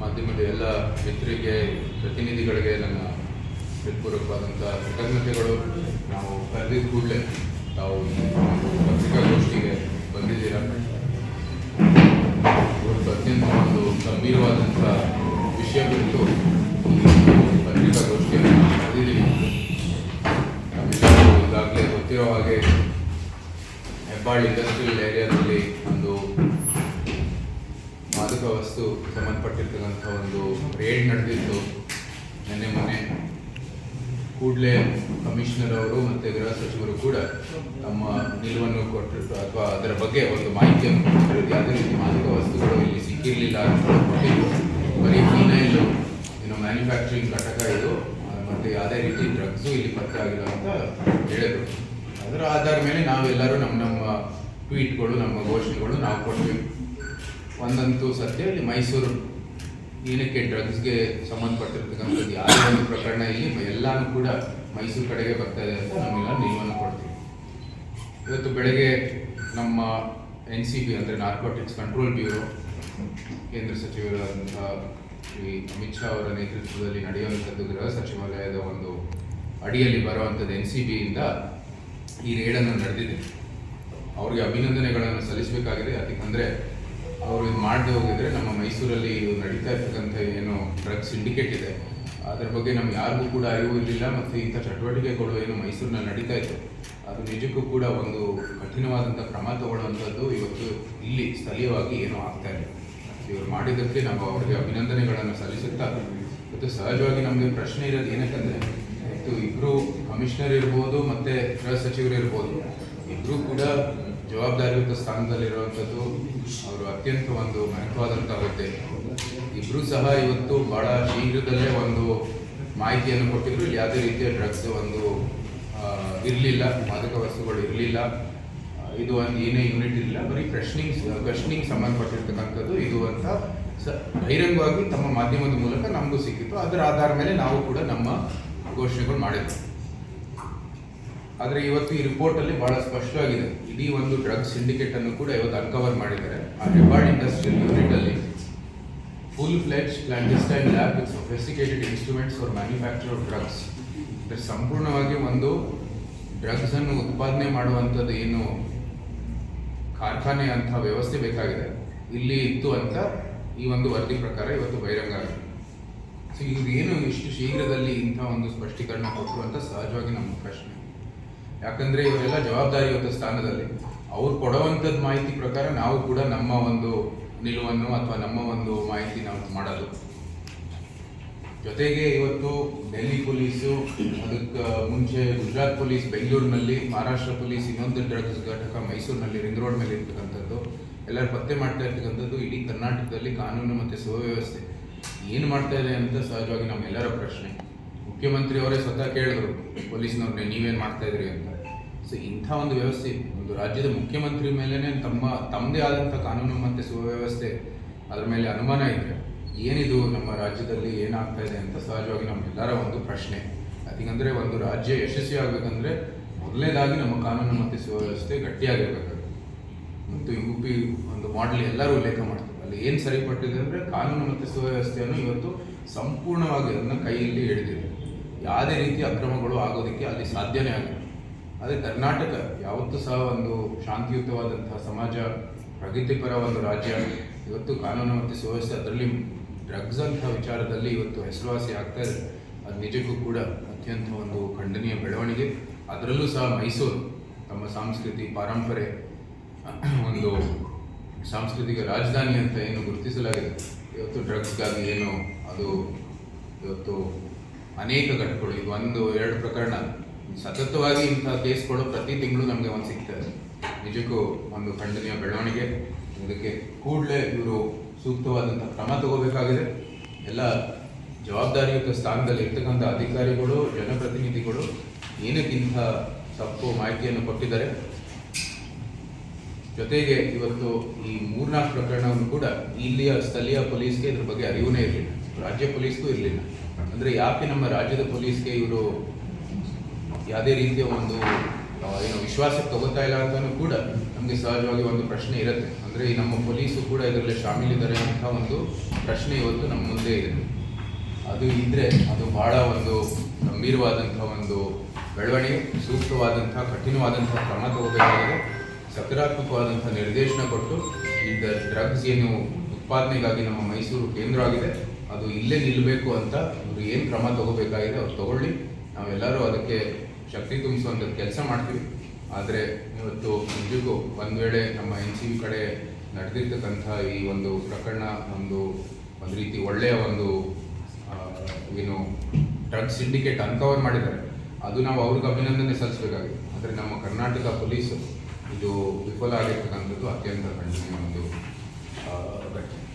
ಮಾಧ್ಯಮದ ಎಲ್ಲ ಮಿತ್ರರಿಗೆ, ಪ್ರತಿನಿಧಿಗಳಿಗೆ ನನ್ನ ಹೃತ್ಪೂರ್ವಕವಾದಂಥ ಕೃತಜ್ಞತೆಗಳು. ನಾವು ಕರೆದಿದ್ದ ಕೂಡಲೇ ತಾವು ಪತ್ರಿಕಾಗೋಷ್ಠಿಗೆ ಬಂದಿದ್ದೀರಾ? ಅತ್ಯಂತ ಒಂದು ಗಂಭೀರವಾದಂಥ ವಿಷಯ ಕುರಿತು ಪತ್ರಿಕಾಗೋಷ್ಠಿಯನ್ನು ಕರೆದಿದ್ದೀವಿ. ಈಗಾಗಲೇ ಗೊತ್ತಿರೋ ಹಾಗೆ, ಹೆಬ್ಬಾಳ್ ಇಂಡಸ್ಟ್ರಿಯಲ್ ಏರಿಯಾದಲ್ಲಿ ಒಂದು ವಸ್ತು ಸಂಬಂಧಪಟ್ಟಿರ್ತಕ್ಕಂಥ ಒಂದು ರೇಡ್ ನಡೆದಿತ್ತು. ನಿನ್ನೆ ಮೊನ್ನೆ ಕೂಡಲೇ ಕಮಿಷನರ್ ಅವರು ಮತ್ತು ಗೃಹ ಸಚಿವರು ಕೂಡ ತಮ್ಮ ನಿಲುವನ್ನು ಕೊಟ್ಟಿರ್ತ ಅಥವಾ ಅದರ ಬಗ್ಗೆ ಒಂದು ಮಾಹಿತಿಯನ್ನು ಕೊಟ್ಟಿರು ಯಾವುದೇ ರೀತಿ ಮಾದಕ ವಸ್ತುಗಳು ಇಲ್ಲಿ ಸಿಕ್ಕಿರಲಿಲ್ಲ ಅಂತ ಕೊಟ್ಟಿದ್ದು ಬರೀ ಫಿನೈಲು ಏನು ಮ್ಯಾನುಫ್ಯಾಕ್ಚರಿಂಗ್ ಘಟಕ ಇದು. ಮತ್ತು ಯಾವುದೇ ರೀತಿ ಡ್ರಗ್ಸು ಇಲ್ಲಿ ಪತ್ತೆ ಆಗಿಲ್ಲ ಅಂತ ಹೇಳಿದರು. ಅದರ ಆಧಾರ ಮೇಲೆ ನಾವೆಲ್ಲರೂ ನಮ್ಮ ನಮ್ಮ ಟ್ವೀಟ್ಗಳು ನಮ್ಮ ಘೋಷಣೆಗಳು ನಾವು ಕೊಟ್ವಿ. ಒಂದಂತೂ ಸತ್ಯ ಇಲ್ಲಿ ಮೈಸೂರು ಏನಕ್ಕೆ ಡ್ರಗ್ಸ್ಗೆ ಸಂಬಂಧಪಟ್ಟಿರ್ತಕ್ಕಂಥದ್ದು ಯಾವುದೇ ಒಂದು ಪ್ರಕರಣ ಇಲ್ಲಿ ಎಲ್ಲನೂ ಕೂಡ ಮೈಸೂರು ಕಡೆಗೆ ಬರ್ತಾ ಇದೆ ಅಂತ ನಾವೆಲ್ಲ ನಿಲುವನ್ನು ಕೊಡ್ತೀವಿ. ಇವತ್ತು ಬೆಳಗ್ಗೆ ನಮ್ಮ ಎನ್ ಸಿ ಬಿ ಅಂದರೆ ನಾರ್ಕೋಟಿಕ್ಸ್ ಕಂಟ್ರೋಲ್ ಬ್ಯೂರೋ ಕೇಂದ್ರ ಸಚಿವರಾದಂಥ ಶ್ರೀ ಅಮಿತ್ ಶಾ ಅವರ ನೇತೃತ್ವದಲ್ಲಿ ನಡೆಯುವಂಥದ್ದು ಗೃಹ ಸಚಿವಾಲಯದ ಒಂದು ಅಡಿಯಲ್ಲಿ ಬರುವಂಥದ್ದು ಎನ್ ಸಿ ಬಿಯಿಂದ ಈ ರೇಡನ್ನು ನಡೆದಿದೆ. ಅವರಿಗೆ ಅಭಿನಂದನೆಗಳನ್ನು ಸಲ್ಲಿಸಬೇಕಾಗಿದೆ. ಯಾಕಂದರೆ ಅವರು ಇದು ಮಾಡದೆ ಹೋಗಿದ್ರೆ ನಮ್ಮ ಮೈಸೂರಲ್ಲಿ ನಡೀತಾ ಇರ್ತಕ್ಕಂಥ ಏನು ಡ್ರಗ್ ಸಿಂಡಿಕೇಟ್ ಇದೆ. ಅದರ ಬಗ್ಗೆ ನಮ್ಗೆ ಯಾರಿಗೂ ಕೂಡ ಅರಿವು ಇರಲಿಲ್ಲ ಮತ್ತು ಇಂಥ ಚಟುವಟಿಕೆಗಳು ಏನು ಮೈಸೂರಿನಲ್ಲಿ ನಡೀತಾ ಇತ್ತು. ಅದು ನಿಜಕ್ಕೂ ಕೂಡ ಒಂದು ಕಠಿಣವಾದಂಥ ಕ್ರಮ ತಗೊಳ್ಳುವಂಥದ್ದು ಇವತ್ತು ಇಲ್ಲಿ ಸ್ಥಳೀಯವಾಗಿ ಏನೂ ಆಗ್ತಾ ಇಲ್ಲ. ಇವರು ಮಾಡಿದ್ದಕ್ಕೆ ನಾವು ಅವರಿಗೆ ಅಭಿನಂದನೆಗಳನ್ನು ಸಲ್ಲಿಸುತ್ತಾ, ಮತ್ತು ಸಹಜವಾಗಿ ನಮಗೆ ಪ್ರಶ್ನೆ ಇರೋದು ಏನಕ್ಕಂದರೆ, ಇವತ್ತು ಇಬ್ಬರು ಕಮಿಷನರ್ ಇರ್ಬೋದು ಮತ್ತು ಗೃಹ ಸಚಿವರು ಇರ್ಬೋದು ಇಬ್ಬರು ಕೂಡ ಜವಾಬ್ದಾರಿಯುತ ಸ್ಥಾನದಲ್ಲಿರುವಂಥದ್ದು ಅವರು ಅತ್ಯಂತ ಒಂದು ಮಹತ್ವವಾದಂಥ ಹುದ್ದೆ ಇಬ್ಬರೂ ಸಹ ಇವತ್ತು ಬಹಳ ಶೀಘ್ರದಲ್ಲೇ ಒಂದು ಮಾಹಿತಿಯನ್ನು ಕೊಟ್ಟಿದ್ರು. ಇಲ್ಲಿ ಯಾವುದೇ ರೀತಿಯ ಡ್ರಗ್ಸ್ ಒಂದು ಇರಲಿಲ್ಲ. ಮಾದಕ ವಸ್ತುಗಳು ಇರಲಿಲ್ಲ. ಇದು ಒಂದು ಏನೇ ಯೂನಿಟ್ ಇರಲಿಲ್ಲ. ಬರೀ ಪ್ರಶ್ನಿಂಗ್ ಪ್ರಶ್ನಿಂಗ್ ಸಂಬಂಧಪಟ್ಟಿರ್ತಕ್ಕಂಥದ್ದು ಇದು ಅಂತ ಸ, ಬಹಿರಂಗವಾಗಿ ತಮ್ಮ ಮಾಧ್ಯಮದ ಮೂಲಕ ನಮಗೂ ಸಿಕ್ಕಿತ್ತು. ಅದರ ಆಧಾರ ಮೇಲೆ ನಾವು ಕೂಡ ನಮ್ಮ ಘೋಷಣೆಗಳು ಮಾಡಿದ್ವಿ. ಆದರೆ ಇವತ್ತು ಈ ರಿಪೋರ್ಟಲ್ಲಿ ಬಹಳ ಸ್ಪಷ್ಟವಾಗಿದೆ. ಇಡೀ ಒಂದು ಡ್ರಗ್ ಸಿಂಡಿಕೇಟ್ ಅನ್ನು ಕೂಡ ಇವತ್ತು ಅನ್ಕವರ್ ಮಾಡಿದ್ದಾರೆ. ಆ ಹೆಬ್ಬಾಳ್ ಇಂಡಸ್ಟ್ರಿಯಲ್ ಯೂನಿಟ್ ಅಲ್ಲಿ full fledge clandestine lab with sophisticated instruments for manufacture of drugs ಅಂದರೆ ಸಂಪೂರ್ಣವಾಗಿ ಒಂದು ಡ್ರಗ್ಸ್ ಅನ್ನು ಉತ್ಪಾದನೆ ಮಾಡುವಂಥದ್ದು ಏನು ಕಾರ್ಖಾನೆ ಅಂತ ವ್ಯವಸ್ಥೆ ಬೇಕಾಗಿದೆ. ಇಲ್ಲಿ ಇತ್ತು ಅಂತ ಈ ಒಂದು ವರದಿ ಪ್ರಕಾರ ಇವತ್ತು ಬಹಿರಂಗ ಸೊ ಇವ್ರು ಏನು ಇಷ್ಟು ಶೀಘ್ರದಲ್ಲಿ ಇಂಥ ಒಂದು ಸ್ಪಷ್ಟೀಕರಣ ಕೊಟ್ಟರು ಅಂತ ಸಹಜವಾಗಿ ನಮ್ಮ ಪ್ರಶ್ನೆ. ಯಾಕಂದ್ರೆ ಇವರೆಲ್ಲ ಜವಾಬ್ದಾರಿಯುತ ಸ್ಥಾನದಲ್ಲಿ. ಅವ್ರು ಕೊಡುವಂಥದ್ದು ಮಾಹಿತಿ ಪ್ರಕಾರ ನಾವು ಕೂಡ ನಮ್ಮ ಒಂದು ನಿಲುವನ್ನು ಅಥವಾ ನಮ್ಮ ಒಂದು ಮಾಹಿತಿ ನಾವು ಮಾಡೋದು. ಜೊತೆಗೆ ಇವತ್ತು ಡೆಲ್ಲಿ ಪೊಲೀಸು, ಅದಕ್ಕೆ ಮುಂಚೆ ಗುಜರಾತ್ ಪೊಲೀಸ್ ಬೆಂಗಳೂರಿನಲ್ಲಿ, ಮಹಾರಾಷ್ಟ್ರ ಪೊಲೀಸ್ ಇನ್ನೊಂದು ಡ್ರಗ್ಸ್ ಘಟಕ ಮೈಸೂರಿನಲ್ಲಿ, ರಿಂಗ್ ರೋಡ್ ಮೇಲೆ ಇರ್ತಕ್ಕಂಥದ್ದು. ಎಲ್ಲರೂ ಪತ್ತೆ ಮಾಡ್ತಾ ಇರ್ತಕ್ಕಂಥದ್ದು ಇಡೀ ಕರ್ನಾಟಕದಲ್ಲಿ ಕಾನೂನು ಮತ್ತು ಸುವ್ಯವಸ್ಥೆ. ಏನು ಮಾಡ್ತಾ ಇದೆ ಅಂತ ಸಹಜವಾಗಿ ನಮ್ಮೆಲ್ಲರ ಪ್ರಶ್ನೆ. ಮುಖ್ಯಮಂತ್ರಿ ಅವರೇ ಸ್ವತಃ ಕೇಳಿದ್ರು ಪೊಲೀಸ್ನವ್ರನ್ನೇ ನೀವೇನು ಮಾಡ್ತಾ ಇದ್ರಿ ಅಂತ. ಸೊ ಇಂಥ ಒಂದು ವ್ಯವಸ್ಥೆ, ಒಂದು ರಾಜ್ಯದ ಮುಖ್ಯಮಂತ್ರಿ ಮೇಲೇ ತಮ್ಮ, ತಮ್ಮದೇ ಆದಂಥ ಕಾನೂನು ಮತ್ತು ಸುವ್ಯವಸ್ಥೆ ಅದರ ಮೇಲೆ ಅನುಮಾನ ಇದೆ. ಏನಿದು ನಮ್ಮ ರಾಜ್ಯದಲ್ಲಿ ಏನಾಗ್ತಾ ಇದೆ ಅಂತ ಸಹಜವಾಗಿ ನಮ್ಮೆಲ್ಲರ ಒಂದು ಪ್ರಶ್ನೆ. ಯಾಕಂದರೆ ಒಂದು ರಾಜ್ಯ ಯಶಸ್ವಿ ಆಗಬೇಕಂದ್ರೆ ಮೊದಲನೇದಾಗಿ ನಮ್ಮ ಕಾನೂನು ಮತ್ತು ಸುವ್ಯವಸ್ಥೆ ಗಟ್ಟಿಯಾಗಿರ್ಬೇಕಾಗುತ್ತೆ ಮತ್ತು ಯು ಪಿ ಒಂದು ಮಾಡೆಲ್ ಎಲ್ಲರೂ ಉಲ್ಲೇಖ ಮಾಡ್ತಾರೆ. ಅಲ್ಲಿ ಏನು ಸರಿಪಟ್ಟಿದೆ ಅಂದರೆ ಕಾನೂನು ಮತ್ತು ಸುವ್ಯವಸ್ಥೆಯನ್ನು ಇವತ್ತು ಸಂಪೂರ್ಣವಾಗಿ ಅದನ್ನು ಕೈಯಲ್ಲಿ ಹಿಡಿದಿದೆ. ಯಾವುದೇ ರೀತಿಯ ಅಕ್ರಮಗಳು ಆಗೋದಕ್ಕೆ ಅಲ್ಲಿ ಸಾಧ್ಯನೇ ಆಗಿಲ್ಲ. ಆದರೆ ಕರ್ನಾಟಕ ಯಾವತ್ತೂ ಸಹ ಒಂದು ಶಾಂತಿಯುತವಾದಂತಹ ಸಮಾಜ, ಪ್ರಗತಿಪರ ಒಂದು ರಾಜ್ಯ, ಇವತ್ತು ಕಾನೂನು ಮತ್ತು ಸುವ್ಯವಸ್ಥೆ ಅದರಲ್ಲಿ ಡ್ರಗ್ಸ್ ಅಂತ ವಿಚಾರದಲ್ಲಿ ಇವತ್ತು ಹೆಸರುವಾಸಿ ಆಗ್ತಾ ಇದೆ ಅದು ನಿಜಕ್ಕೂ ಕೂಡ ಅತ್ಯಂತ ಒಂದು ಖಂಡನೀಯ ಬೆಳವಣಿಗೆ. ಅದರಲ್ಲೂ ಸಹ ಮೈಸೂರು ತಮ್ಮ ಸಂಸ್ಕೃತಿ ಪಾರಂಪರೆ, ಒಂದು ಸಾಂಸ್ಕೃತಿಕ ರಾಜಧಾನಿ ಅಂತ ಏನು ಗುರುತಿಸಲಾಗಿದೆ. ಇವತ್ತು ಡ್ರಗ್ಸ್ಗಾಗಿ ಏನು ಅದು ಇವತ್ತು ಅನೇಕ ಘಟಕಗಳು. ಇದು ಒಂದು, ಎರಡು ಪ್ರಕರಣ. ಸತತವಾಗಿ ಇಂಥ ಕೇಸ್ಗಳು ಪ್ರತಿ ತಿಂಗಳು ನಮಗೆ ಒಂದು ಸಿಗ್ತದೆ. ನಿಜಕ್ಕೂ ಒಂದು ಖಂಡನೀಯ ಬೆಳವಣಿಗೆ. ಇದಕ್ಕೆ ಕೂಡಲೇ ಇವರು ಸೂಕ್ತವಾದಂಥ ಕ್ರಮ ತಗೋಬೇಕಾಗಿದೆ. ಎಲ್ಲ ಜವಾಬ್ದಾರಿಯುತ ಸ್ಥಾನದಲ್ಲಿ ಇರ್ತಕ್ಕಂಥ ಅಧಿಕಾರಿಗಳು, ಜನಪ್ರತಿನಿಧಿಗಳು ಏನಕ್ಕಿಂತ ತಪ್ಪು ಮಾಹಿತಿಯನ್ನು ಕೊಟ್ಟಿದ್ದಾರೆ. ಜೊತೆಗೆ ಇವತ್ತು ಈ ಮೂರ್ನಾಲ್ಕು ಪ್ರಕರಣವನ್ನು ಕೂಡ ಇಲ್ಲಿಯ ಸ್ಥಳೀಯ ಪೊಲೀಸ್ಗೆ ಇದ್ರ ಬಗ್ಗೆ ಅರಿವುನೇ ಇರಲಿಲ್ಲ. ರಾಜ್ಯ ಪೊಲೀಸ್ಗೂ ಇರಲಿಲ್ಲ. ಅಂದರೆ ಯಾಕೆ ನಮ್ಮ ರಾಜ್ಯದ ಪೊಲೀಸ್ಗೆ ಇವರು ಯಾವುದೇ ರೀತಿಯ ಒಂದು ಏನು ವಿಶ್ವಾಸಕ್ಕೆ ತಗೋತಾ ಇಲ್ಲ ಅಂತಲೂ ಕೂಡ ನಮಗೆ ಸಹಜವಾಗಿ ಒಂದು ಪ್ರಶ್ನೆ ಇರುತ್ತೆ. ಅಂದರೆ ಈ ನಮ್ಮ ಪೊಲೀಸು ಕೂಡ ಇದರಲ್ಲಿ ಶಾಮೀಲಿದ್ದಾರೆ ಅಂತ ಒಂದು ಪ್ರಶ್ನೆ ಇವತ್ತು ನಮ್ಮ ಮುಂದೆ ಇದೆ. ಅದು ಇದ್ದರೆ ಅದು ಬಹಳ ಒಂದು ಗಂಭೀರವಾದಂಥ ಒಂದು ಬೆಳವಣಿಗೆ, ಸೂಕ್ತವಾದಂಥ, ಕಠಿಣವಾದಂಥ ಕ್ರಮ ತಗೋಬೇಕಾಗಿದೆ. ಸಕಾರಾತ್ಮಕವಾದಂಥ ನಿರ್ದೇಶನ ಕೊಟ್ಟು ಈ ಡ್ರಗ್ಸ್ ಏನು ಉತ್ಪಾದನೆಗಾಗಿ ನಮ್ಮ ಮೈಸೂರು ಕೇಂದ್ರ ಆಗಿದೆ. ಅದು ಇಲ್ಲೇ ನಿಲ್ಲಬೇಕು ಅಂತ ಅವರು ಏನು ಕ್ರಮ ತಗೋಬೇಕಾಗಿದೆ ಅವ್ರು ತಗೊಳ್ಳಿ. ನಾವೆಲ್ಲರೂ ಅದಕ್ಕೆ ಶಕ್ತಿ ತುಂಬಿಸುವಂಥ ಕೆಲಸ ಮಾಡ್ತೀವಿ. ಆದರೆ ಇವತ್ತು ನಿಜಕ್ಕೂ ಒಂದು ವೇಳೆ ನಮ್ಮ ಎನ್ ಸಿ ಕಡೆ ನಡೆದಿರ್ತಕ್ಕಂಥ ಈ ಒಂದು ಪ್ರಕರಣ, ಒಂದು ಒಂದು ರೀತಿ ಒಳ್ಳೆಯ ಒಂದು ಏನು ಡ್ರಗ್ ಸಿಂಡಿಕೇಟ್ ಅನ್ಕವರ್ ಮಾಡಿದ್ದಾರೆ. ಅದು ನಾವು ಅವ್ರಿಗೆ ಅಭಿನಂದನೆ ಸಲ್ಲಿಸಬೇಕಾಗಿದೆ. ಆದರೆ ನಮ್ಮ ಕರ್ನಾಟಕ ಪೊಲೀಸ್ ಇದು ವಿಫಲ ಆಗಿರ್ತಕ್ಕಂಥದ್ದು ಅತ್ಯಂತ ಖಂಡನೀಯ ಒಂದು ಘಟನೆ.